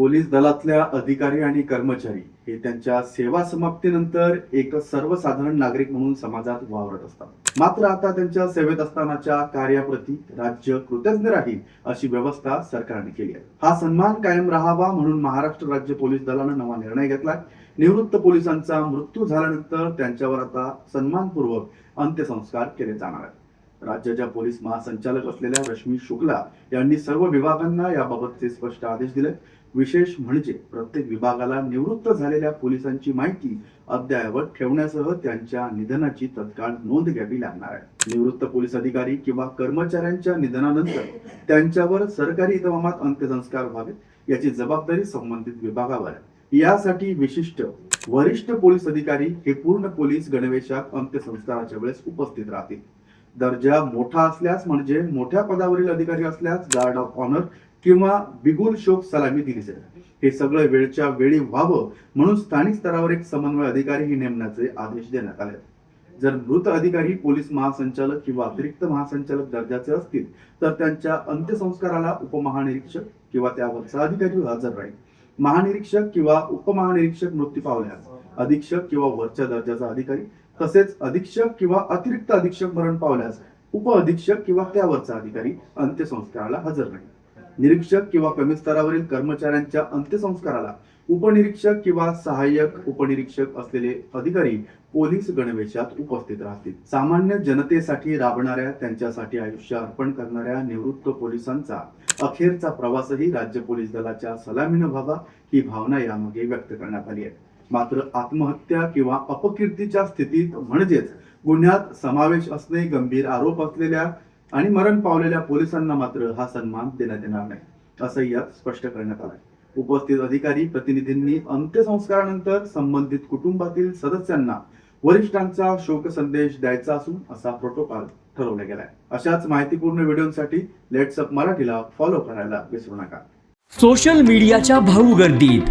Police दलातल्या अधिकारी आणि कर्मचारी हे त्यांच्या सेवा समाप्तीनंतर एक सर्वसाधारण नागरिक म्हणून समाजात वावरत असतात. मात्र आता त्यांच्या सेवेत असतानाच्या कार्याप्रती राज्य कृतज्ञ राहील अशी व्यवस्था सरकारने केली आहे. हा सन्मान कायम राहावा म्हणून महाराष्ट्र राज्य पोलीस दलानं नवा निर्णय घेतला निवृत्त पोलिसांचा मृत्यू झाल्यानंतर त्यांच्यावर आता सन्मानपूर्वक अंत्यसंस्कार केले जाणार आहेत. राज्याच्या पोलीस महासंचालक असलेल्या रश्मी शुक्ला यांनी सर्व विभागांना याबाबतचे स्पष्ट आदेश दिले. विशेष म्हणजे प्रत्येक विभागाला निवृत्त झालेल्या पोलिसांची माहिती अद्ययावत ठेवण्यासह त्यांच्या निधनाची तत्काळ नोंद घ्यावी लागणार आहे. निवृत्त पोलीस अधिकारी किंवा कर्मचाऱ्यांच्या निधनानंतर त्यांच्यावर सरकारी इतमामात अंत्यसंस्कार व्हावेत याची जबाबदारी संबंधित विभागावर आहे. यासाठी विशिष्ट वरिष्ठ पोलीस अधिकारी हे पूर्ण पोलीस गणवेशात अंत्यसंस्काराच्या वेळेस उपस्थित राहतील. दर्जा मोठा असल्यास म्हणजे मोठ्या पदावरील अधिकारी असल्यास गार्ड ऑफ ऑनर किंवा बिगुल शोक सलामी दिली जाईल. हे सगळं वेळच्या वेळी व्हावं म्हणून स्थानिक स्तरावर एक समन्वय अधिकारीही नेमण्याचे आदेश देण्यात आले. जर मृत अधिकारी पोलीस महासंचालक किंवा अतिरिक्त महासंचालक दर्जाचे असतील तर त्यांच्या अंत्यसंस्काराला उपमहानिरीक्षक किंवा त्यावरचा अधिकारी हजर राहील. महानिरीक्षक किंवा उपमहानिरीक्षक मृत्यू पावल्यास अधीक्षक किंवा वरच्या दर्जाचा अधिकारी तसेच अधीक्षक किंवा अतिरिक्त अधीक्षक मरण पावल्यास उप अधीक्षक किंवा त्यावरचा अधिकारी अंत्यसंस्काराला हजर राहील निरीक्षक किंवा कमी स्तरावरील कर्मचाऱ्यांच्या अंत्यसंस्काराला उपनिरीक्षक किंवा सहाय्यक उपनिरीक्षक असलेले अधिकारी पोलीस गणवेशात उपस्थित राहतील. सामान्य जनतेसाठी राबणाऱ्या त्यांच्यासाठी आयुष्य अर्पण करणाऱ्या निवृत्त पोलिसांचा अखेरचा प्रवासही राज्य पोलीस दलाच्या सलामीनं व्हावा ही भावना यामागे व्यक्त करण्यात आली आहे. मात्र आत्महत्या किंवा अपकीर्तीच्या स्थितीत म्हणजेच गुन्ह्यात समावेश असणे गंभीर आरोप असलेल्या आणि मरण पावलेल्या पोलिसांना मात्र हा सन्मान देण्यात येणार नाही असं यात स्पष्ट करण्यात आलं उपस्थित अधिकारी प्रतिनिधींनी अंत्यसंस्कारानंतर संबंधित कुटुंबातील सदस्यांना वरिष्ठांचा शोक संदेश द्यायचा असून असा प्रोटोकॉल ठरवला गेलाय. अशाच माहितीपूर्ण व्हिडिओसाठी लेट्सअप मराठीला फॉलो करायला विसरू नका. सोशल मीडियाच्या भाऊ गर्दीत